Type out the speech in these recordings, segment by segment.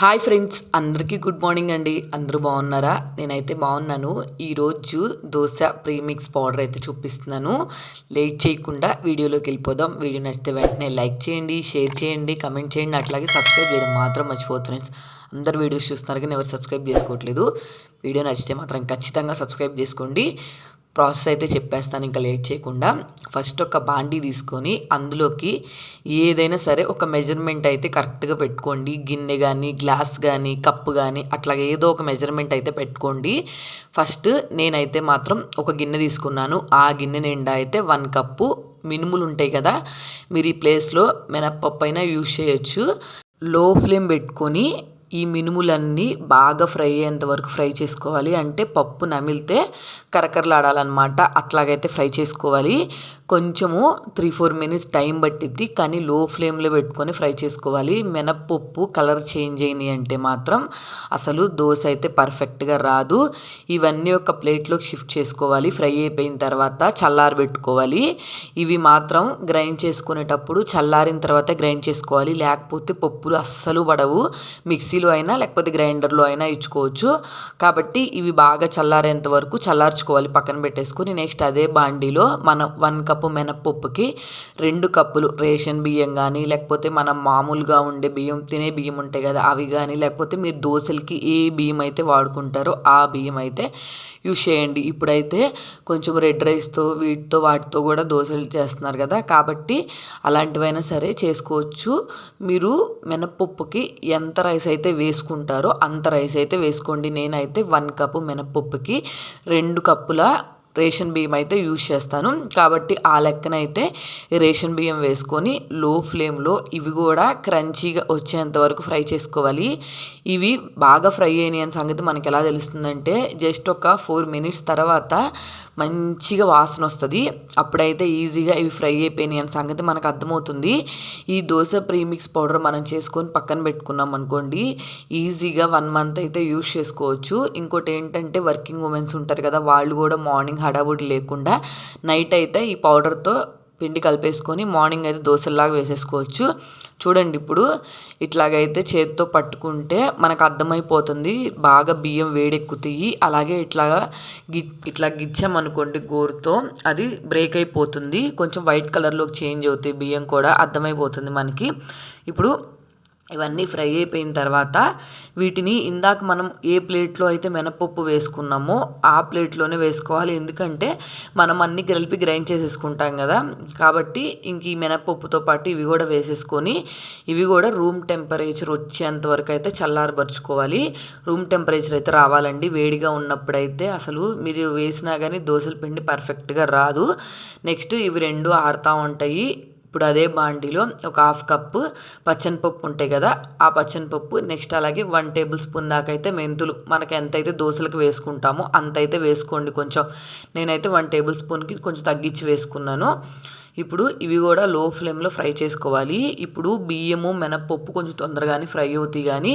Hi friends అందరికీ good morning అండి. అందరూ బాగున్నారా? నేనైతే బాగున్నాను. ఈరోజు దోశ ప్రీమిక్స్ పౌడర్ అయితే చూపిస్తున్నాను. లేట్ చేయకుండా వీడియోలోకి వెళ్ళిపోదాం. వీడియో నచ్చితే వెంటనే లైక్ చేయండి షేర్ చేయండి కమెంట్ చేయండి. అట్లాగే సబ్స్క్రైబ్ చేయడం మాత్రం మర్చిపోతుంది ఫ్రెండ్స్. అందరు వీడియోస్ చూస్తున్నారు కానీ ఎవరు సబ్స్క్రైబ్ చేసుకోవట్లేదు. వీడియో నచ్చితే మాత్రం ఖచ్చితంగా సబ్స్క్రైబ్ చేసుకోండి. ప్రాసెస్ అయితే చెప్పేస్తాను ఇంకా లేట్ చేయకుండా. ఫస్ట్ ఒక బాండీ తీసుకొని అందులోకి ఏదైనా సరే ఒక మెజర్మెంట్ అయితే కరెక్ట్గా పెట్టుకోండి. గిన్నె కానీ గ్లాస్ కానీ కప్పు కానీ అట్లా ఏదో ఒక మెజర్మెంట్ అయితే పెట్టుకోండి. ఫస్ట్ నేనైతే మాత్రం ఒక గిన్నె తీసుకున్నాను. ఆ గిన్నె నిండా అయితే వన్ కప్పు మినుములు ఉంటాయి కదా మీరు ఈ ప్లేస్లో మినప్పప్పు అయినా యూజ్ చేయొచ్చు. లో ఫ్లేమ్ పెట్టుకొని ఈ మినుములన్నీ బాగా ఫ్రై అయ్యేంత వరకు ఫ్రై చేసుకోవాలి. అంటే పప్పు నమిలితే కరకరలాడాలన్నమాట. అట్లాగైతే ఫ్రై చేసుకోవాలి. కొంచెము త్రీ ఫోర్ మినిట్స్ టైం పట్టిద్ది. కానీ లో ఫ్లేమ్లో పెట్టుకొని ఫ్రై చేసుకోవాలి. మినప్పప్పు కలర్ చేంజ్ అయినాయి అంటే మాత్రం అసలు దోశ అయితే పర్ఫెక్ట్గా రాదు. ఇవన్నీ ఒక ప్లేట్లోకి షిఫ్ట్ చేసుకోవాలి. ఫ్రై అయిపోయిన తర్వాత చల్లారి పెట్టుకోవాలి. ఇవి మాత్రం గ్రైండ్ చేసుకునేటప్పుడు చల్లారిన తర్వాత గ్రైండ్ చేసుకోవాలి. లేకపోతే పప్పులు అస్సలు పడవు. మిక్సీలో అయినా లేకపోతే గ్రైండర్లో అయినా ఇచ్చుకోవచ్చు. కాబట్టి ఇవి బాగా చల్లారేంత వరకు చల్లార్చుకోవాలి. పక్కన పెట్టేసుకొని నెక్స్ట్ అదే బాండీలో మన వన్ కప్ కప్పు మినప్పప్పుకి రెండు కప్పులు రేషన్ బియ్యం కానీ లేకపోతే మనం మామూలుగా ఉండే బియ్యం తినే బియ్యం ఉంటాయి కదా అవి కానీ లేకపోతే మీరు దోశలకి ఏ బియ్యం అయితే వాడుకుంటారో ఆ బియ్యం అయితే యూస్ చేయండి. ఇప్పుడైతే కొంచెం రెడ్ రైస్తో వీటితో వాటితో కూడా దోశలు చేస్తున్నారు కదా కాబట్టి అలాంటివైనా సరే చేసుకోవచ్చు. మీరు మినప్పప్పుకి ఎంత రైస్ అయితే వేసుకుంటారో అంత రైస్ అయితే వేసుకోండి. నేనైతే వన్ కప్పు మినప్పప్పుకి రెండు కప్పుల రేషన్ బియ్యం అయితే యూజ్ చేస్తాను. కాబట్టి ఆ లెక్కన అయితే రేషన్ బియ్యం వేసుకొని లో ఫ్లేమ్లో ఇవి కూడా క్రంచీగా వచ్చేంత వరకు ఫ్రై చేసుకోవాలి. ఇవి బాగా ఫ్రై అయినాయి అని సంగతి మనకి ఎలా తెలుస్తుందంటే జస్ట్ ఒక ఫోర్ మినిట్స్ తర్వాత మంచిగా వాసన వస్తుంది. అప్పుడైతే ఈజీగా ఇవి ఫ్రై అయిపోయినాయి అని సంగతి మనకు అర్థమవుతుంది. ఈ దోశ ప్రీమిక్స్ పౌడర్ మనం చేసుకొని పక్కన పెట్టుకున్నాం అనుకోండి ఈజీగా వన్ మంత్ అయితే యూస్ చేసుకోవచ్చు. ఇంకోటి ఏంటంటే వర్కింగ్ ఉమెన్స్ ఉంటారు కదా వాళ్ళు కూడా మార్నింగ్ హడావుడి లేకుండా నైట్ అయితే ఈ పౌడర్తో పిండి కలిపేసుకొని మార్నింగ్ అయితే దోశలాగా వేసేసుకోవచ్చు. చూడండి ఇప్పుడు ఇట్లాగైతే చేతితో పట్టుకుంటే మనకు అర్థమైపోతుంది. బాగా బియ్యం వేడెక్కుతాయి. అలాగే ఇట్లాగా గి ఇట్లా గిచ్చామనుకోండి గోరుతో అది బ్రేక్ అయిపోతుంది. కొంచెం వైట్ కలర్లోకి చేంజ్ అవుతాయి బియ్యం కూడా. అర్థమైపోతుంది మనకి. ఇప్పుడు ఇవన్నీ ఫ్రై అయిపోయిన తర్వాత వీటిని ఇందాక మనం ఏ ప్లేట్లో అయితే మినపప్పు వేసుకున్నామో ఆ ప్లేట్లోనే వేసుకోవాలి. ఎందుకంటే మనం అన్ని కలిపి గ్రైండ్ చేసేసుకుంటాం కదా. కాబట్టి ఇంక ఈ మినపప్పుతో పాటు ఇవి కూడా వేసేసుకొని ఇవి కూడా రూమ్ టెంపరేచర్ వచ్చేంత వరకు అయితే చల్లారపరుచుకోవాలి రూమ్ టెంపరేచర్ అయితే రావాలండి. వేడిగా ఉన్నప్పుడైతే అసలు మీరు వేసినా కానీ దోశల పిండి పర్ఫెక్ట్గా రాదు. నెక్స్ట్ ఇవి రెండు ఆరుతూ ఉంటాయి. ఇప్పుడు అదే బాండీలో ఒక హాఫ్ కప్పు పచ్చనిపప్పు ఉంటాయి కదా ఆ పచ్చనిపప్పు నెక్స్ట్ అలాగే వన్ టేబుల్ స్పూన్ దాకైతే అయితే మెంతులు. మనకి ఎంతైతే దోశలకు వేసుకుంటామో అంత అయితే వేసుకోండి కొంచెం. నేనైతే వన్ టేబుల్ స్పూన్కి కొంచెం తగ్గించి వేసుకున్నాను. ఇప్పుడు ఇవి కూడా లో ఫ్లేమ్లో ఫ్రై చేసుకోవాలి. ఇప్పుడు బియ్యము మినప్పప్పు కొంచెం తొందరగానే ఫ్రై అవుతాయి కానీ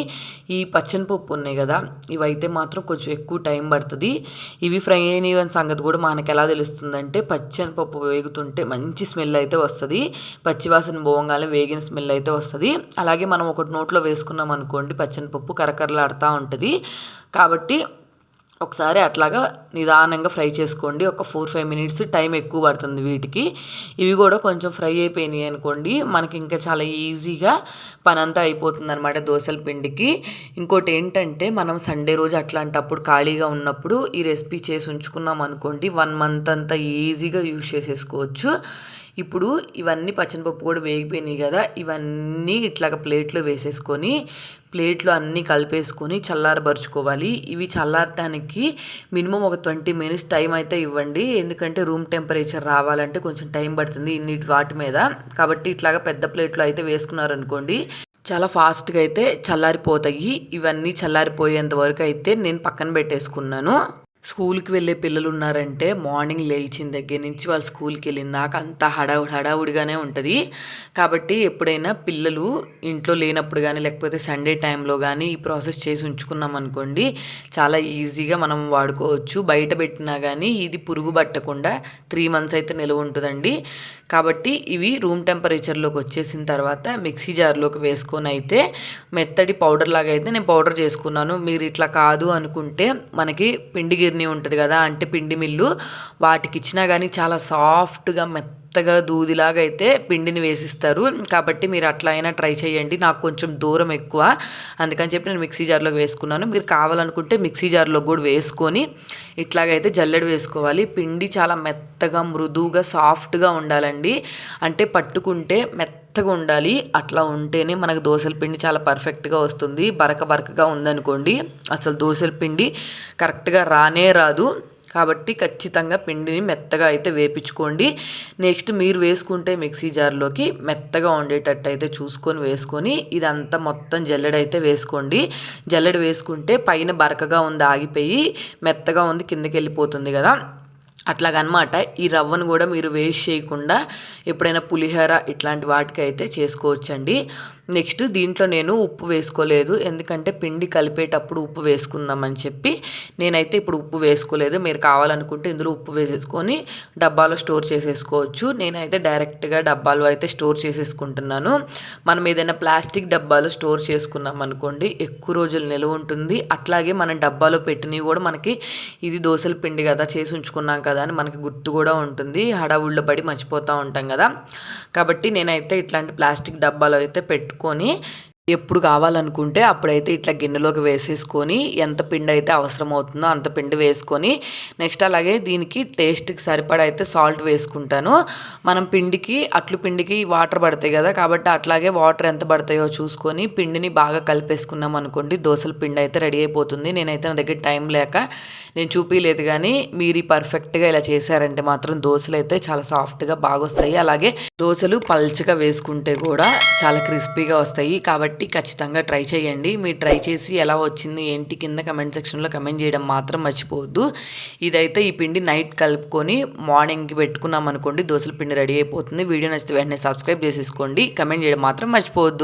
ఈ పచ్చని పప్పు ఉన్నాయి కదా ఇవైతే మాత్రం కొంచెం ఎక్కువ టైం పడుతుంది. ఇవి ఫ్రై అయినవి సంగతి కూడా మనకు ఎలా తెలుస్తుందంటే పచ్చని పప్పు వేగుతుంటే మంచి స్మెల్ అయితే వస్తుంది. పచ్చివాసన పోగానే వేగిన స్మెల్ అయితే వస్తుంది. అలాగే మనం ఒకటి నోట్లో వేసుకున్నాం అనుకోండి పచ్చని పప్పు కరకరలాడుతూ ఉంటుంది. కాబట్టి ఒకసారి అట్లాగా నిదానంగా ఫ్రై చేసుకోండి. ఒక ఫోర్ ఫైవ్ మినిట్స్ టైం ఎక్కువ పడుతుంది వీటికి. ఇవి కూడా కొంచెం ఫ్రై అయిపోయినాయి అనుకోండి. మనకి ఇంకా చాలా ఈజీగా పని అంతా అయిపోతుంది అనమాట దోశల పిండికి. ఇంకోటి ఏంటంటే మనం సండే రోజు అట్లాంటప్పుడు ఖాళీగా ఉన్నప్పుడు ఈ రెసిపీ చేసి ఉంచుకున్నాం అనుకోండి వన్ మంత్ అంతా ఈజీగా యూజ్ చేసేసుకోవచ్చు. ఇప్పుడు ఇవన్నీ పచ్చనిపప్పు కూడా వేగిపోయినాయి కదా ఇవన్నీ ఇట్లాగ ప్లేట్లో వేసేసుకొని ప్లేట్లో అన్నీ కలిపేసుకొని చల్లారబరుచుకోవాలి. ఇవి చల్లారటానికి మినిమం ఒక ట్వంటీ మినిట్స్ టైం అయితే ఇవ్వండి. ఎందుకంటే రూమ్ టెంపరేచర్ రావాలంటే కొంచెం టైం పడుతుంది ఇన్నిటి వాటి మీద. కాబట్టి ఇట్లాగా పెద్ద ప్లేట్లో అయితే వేసుకున్నారనుకోండి చాలా ఫాస్ట్గా అయితే చల్లారిపోతాయి. ఇవన్నీ చల్లారిపోయేంత వరకు అయితే నేను పక్కన పెట్టేసుకున్నాను. స్కూల్కి వెళ్ళే పిల్లలు ఉన్నారంటే మార్నింగ్ లేచిన దగ్గర నుంచి వాళ్ళు స్కూల్కి వెళ్ళిన దాకా అంత హడావుడి హడావుడిగానే ఉంటుంది. కాబట్టి ఎప్పుడైనా పిల్లలు ఇంట్లో లేనప్పుడు కానీ లేకపోతే సండే టైంలో కానీ ఈ ప్రాసెస్ చేసి ఉంచుకున్నాం అనుకోండి చాలా ఈజీగా మనం వాడుకోవచ్చు. బయట పెట్టినా కానీ ఇది పురుగు పట్టకుండా త్రీ మంత్స్ అయితే నిలువ ఉంటుందండి. కాబట్టి ఇవి రూమ్ టెంపరేచర్లోకి వచ్చేసిన తర్వాత మిక్సీ జార్లోకి వేసుకొని అయితే మెత్తటి పౌడర్ లాగా అయితే నేను పౌడర్ చేసుకున్నాను. మీరు ఇట్లా కాదు అనుకుంటే మనకి పిండి గిర్ని ఉంటుంది కదా అంటే పిండి మిల్లు వాటికి ఇచ్చినా కానీ చాలా సాఫ్ట్గా మెత్తగా దూదిలాగా అయితే పిండిని వేసిస్తారు. కాబట్టి మీరు అట్లా అయినా ట్రై చేయండి. నాకు కొంచెం దూరం ఎక్కువ. అందుకని చెప్పి నేను మిక్సీ జార్లోకి వేసుకున్నాను. మీరు కావాలనుకుంటే మిక్సీ జార్లో కూడా వేసుకొని ఇట్లాగైతే జల్లెడ వేసుకోవాలి. పిండి చాలా మెత్తగా మృదువుగా సాఫ్ట్గా ఉండాలండి. అంటే పట్టుకుంటే మెత్తగా ఉండాలి. అట్లా ఉంటేనే మనకు దోశల పిండి చాలా పర్ఫెక్ట్గా వస్తుంది. బరక బరకగా ఉందనుకోండి. అసలు దోశల పిండి కరెక్ట్గా రానే రాదు. కాబట్టి ఖచ్చితంగా పిండిని మెత్తగా అయితే వేపించుకోండి. నెక్స్ట్ మీరు వేసుకుంటే మిక్సీ జార్లోకి మెత్తగా ఉండేటట్టు అయితే చూసుకొని వేసుకొని ఇదంతా మొత్తం జల్లెడైతే వేసుకోండి. జల్లెడ వేసుకుంటే పైన బరకగా ఉంది ఆగిపోయి మెత్తగా ఉంది కిందకి వెళ్ళిపోతుంది కదా. అట్లాగనమాట ఈ రవ్వను కూడా మీరు వేస్ట్ చేయకుండా ఎప్పుడైనా పులిహోర ఇట్లాంటి వాటికి అయితే చేసుకోవచ్చండి. నెక్స్ట్ దీంట్లో నేను ఉప్పు వేసుకోలేదు. ఎందుకంటే పిండి కలిపేటప్పుడు ఉప్పు వేసుకుందామని చెప్పి నేనైతే ఇప్పుడు ఉప్పు వేసుకోలేదు. మీరు కావాలనుకుంటే ఇందులో ఉప్పు వేసేసుకొని డబ్బాలో స్టోర్ చేసేసుకోవచ్చు. నేనైతే డైరెక్ట్గా డబ్బాలో అయితే స్టోర్ చేసేసుకుంటున్నాను. మనం ఏదైనా ప్లాస్టిక్ డబ్బాలో స్టోర్ చేసుకున్నాం అనుకోండి ఎక్కువ రోజులు నిలువ ఉంటుంది. అట్లాగే మనం డబ్బాలో పెట్టినవి కూడా మనకి ఇది దోశల పిండి కదా చేసి ఉంచుకున్నాం కదా అని మనకి గుర్తు కూడా ఉంటుంది. హడావుళ్ళ పడి మర్చిపోతూ ఉంటాం కదా. కాబట్టి నేనైతే ఇట్లాంటి ప్లాస్టిక్ డబ్బాలో అయితే పెట్టు పెట్టుకొని ఎప్పుడు కావాలనుకుంటే అప్పుడైతే ఇట్లా గిన్నెలోకి వేసేసుకొని ఎంత పిండి అయితే అవసరం అవుతుందో అంత పిండి వేసుకొని నెక్స్ట్ అలాగే దీనికి టేస్ట్కి సరిపడా అయితే సాల్ట్ వేసుకుంటాను. మనం పిండికి అట్లు పిండికి వాటర్ పడతాయి కదా కాబట్టి అట్లాగే వాటర్ ఎంత పడతాయో చూసుకొని పిండిని బాగా కలిపేసుకున్నాం అనుకోండి దోశల పిండి అయితే రెడీ అయిపోతుంది. నేనైతే నా దగ్గర టైం లేక నేను చూపించలేదు కానీ మీరు పర్ఫెక్ట్గా ఇలా చేశారంటే మాత్రం దోశలు అయితే చాలా సాఫ్ట్గా బాగా వస్తాయి అలాగే దోశలు పల్చగా వేసుకుంటే కూడా చాలా క్రిస్పీగా వస్తాయి. కాబట్టి కాబట్టి ఖచ్చితంగా ట్రై చేయండి. మీరు ట్రై చేసి ఎలా వచ్చింది ఏంటి కింద కమెంట్ సెక్షన్లో కమెంట్ చేయడం మాత్రం మర్చిపోవద్దు. ఇదైతే ఈ పిండి నైట్ కలుపుకొని మార్నింగ్కి పెట్టుకున్నాం అనుకోండి దోశల పిండి రెడీ అయిపోతుంది. వీడియో నచ్చితే వెంటనే సబ్స్క్రైబ్ చేసేసుకోండి. కమెంట్ చేయడం మాత్రం మర్చిపోవద్దు.